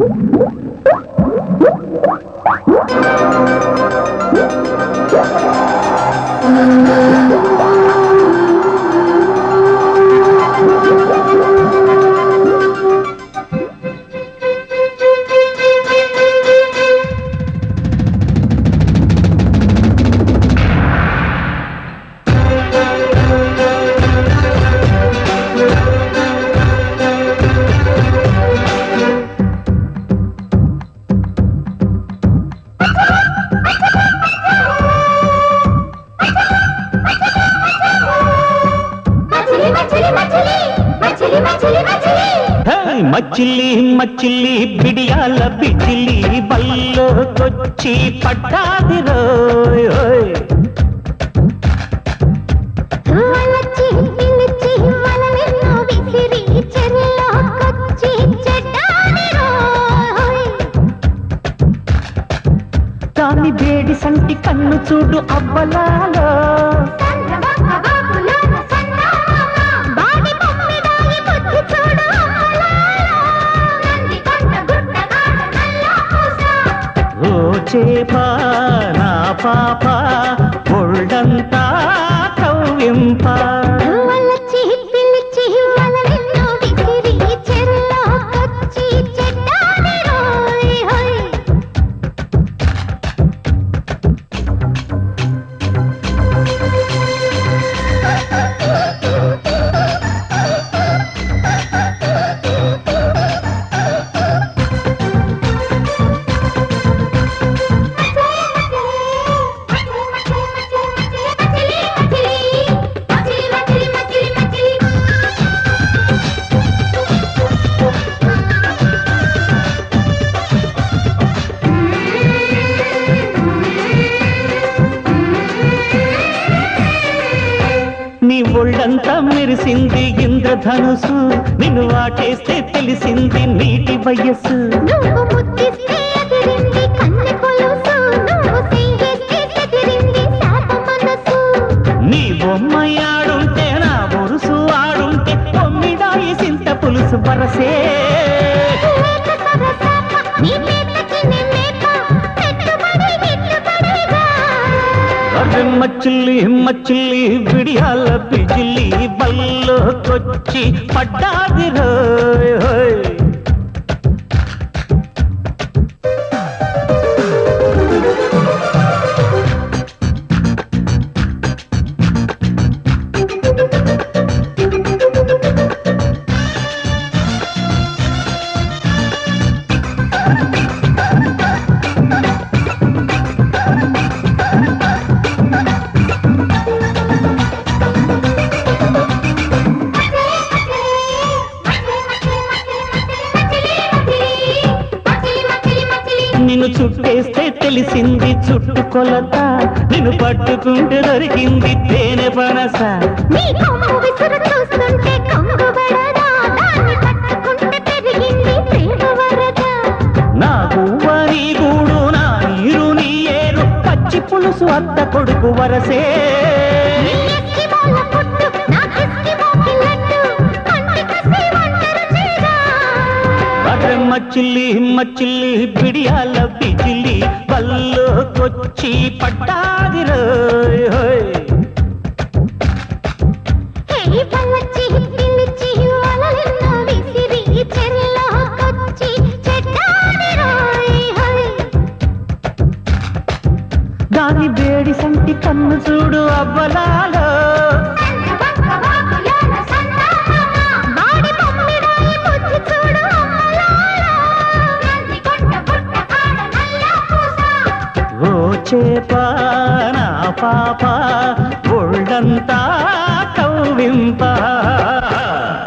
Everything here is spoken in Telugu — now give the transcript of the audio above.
Thank you. మచ్చిల్లి మచ్చిల్లి బిడియాల బిచిల్లి బల్లోకొచ్చి పట్టాది రోయ్. దాని వేడి సంటి కన్ను చూడు అవ్వలాలో. చేప నా పాప ఒళ్ళంతా నీ ఒళ్ళంతా మెరిసింది ఇంద్రధనుసు. నిన్ను వాటేస్తే తెలిసింది నీటి వయస్సు. నీ బొమ్మ ఆడుంటే నా బొరుసు ఆడుంటే కొమ్మిడాయి సింత పులుసు బరసే మచ్చిల్లి మచ్చిల్లి విడియాల బిజిల్లి బల్లోకొచ్చి పడ్డాది రోయ్ నిన్ను చుట్టేస్తే తెలిసింది చుట్టుకొలత నిన్ను పట్టుకుంటే దొరికింది తేనె పనస. నీ గువ్వ నీ గూడు నా నీరు నీ ఏరు. పచ్చి పులుసు అత్త కొడుకు వరసే. వలలెన్నో విసిరి చెరులోకొచ్చి చెడ్డాని రోయ్ హోయ్. దాని వేడి సంటి కన్ను చూడు అవ్వలాలో. చేప నా పాప ఒళ్ళంతా కవ్వింప.